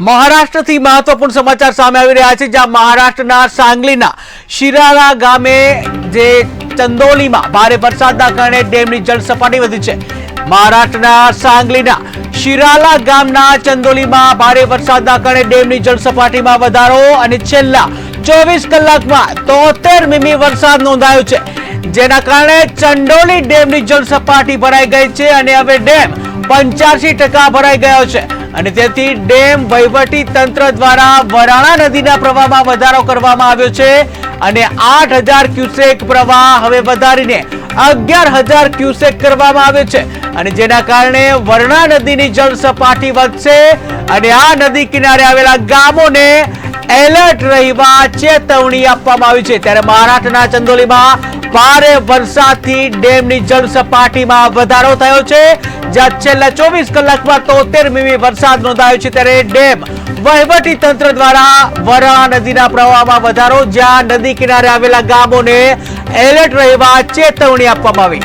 મહારાષ્ટ્રથી મહત્વપૂર્ણ સમાચાર સામે આવી રહ્યા છે, જ્યાં મહારાષ્ટ્રના સાંગલીના શિરાલા ગામે જે ચંદોલીમાં ભારે વરસાદના કારણે ડેમની જળ સપાટી વધી છે. મહારાષ્ટ્રના સાંગલીના શિરાલા ગામના ચંદોલીમાં ભારે વરસાદના કારણે ડેમની જળ સપાટીમાં વધારો અને છેલ્લા ચોવીસ કલાકમાં તોતેર મીમી વરસાદ નોંધાયો છે. જેના કારણે ચંડોલી ડેમની જળ સપાટી ભરાઈ ગઈ છે અને હવે ડેમ પંચ્યાસી ટકા ભરાઈ ગયો છે. અને તેથી ડેમ વહીવટી તંત્ર દ્વારા વરાણા નદીના પ્રવાહમાં વધારો કરવામાં આવ્યો છે અને આઠ હજાર ક્યુસેક પ્રવાહ હવે વધારીને અગિયાર હજાર ક્યુસેક કરવામાં આવ્યો છે. અને જેના કારણે વરણા નદીની જળ સપાટી વધશે અને આ નદી કિનારે આવેલા ગામોને એલર્ટ રહેવા ચેતવણી આપવામાં આવી છે. ત્યારે મહારાષ્ટ્રના ચંદોલીમાં ભારે વરસાદથી ડેમની જળ સપાટીમાં વધારો થયો છે. જ્યાં છેલ્લા ચોવીસ કલાકમાં તોતેર મીમી વરસાદ નોંધાયો છે. ત્યારે ડેમ વહીવટી તંત્ર દ્વારા વરા નદીના પ્રવાહમાં વધારો, જ્યાં નદી કિનારે આવેલા ગામોને એલર્ટ રહેવા ચેતવણી આપવામાં આવી.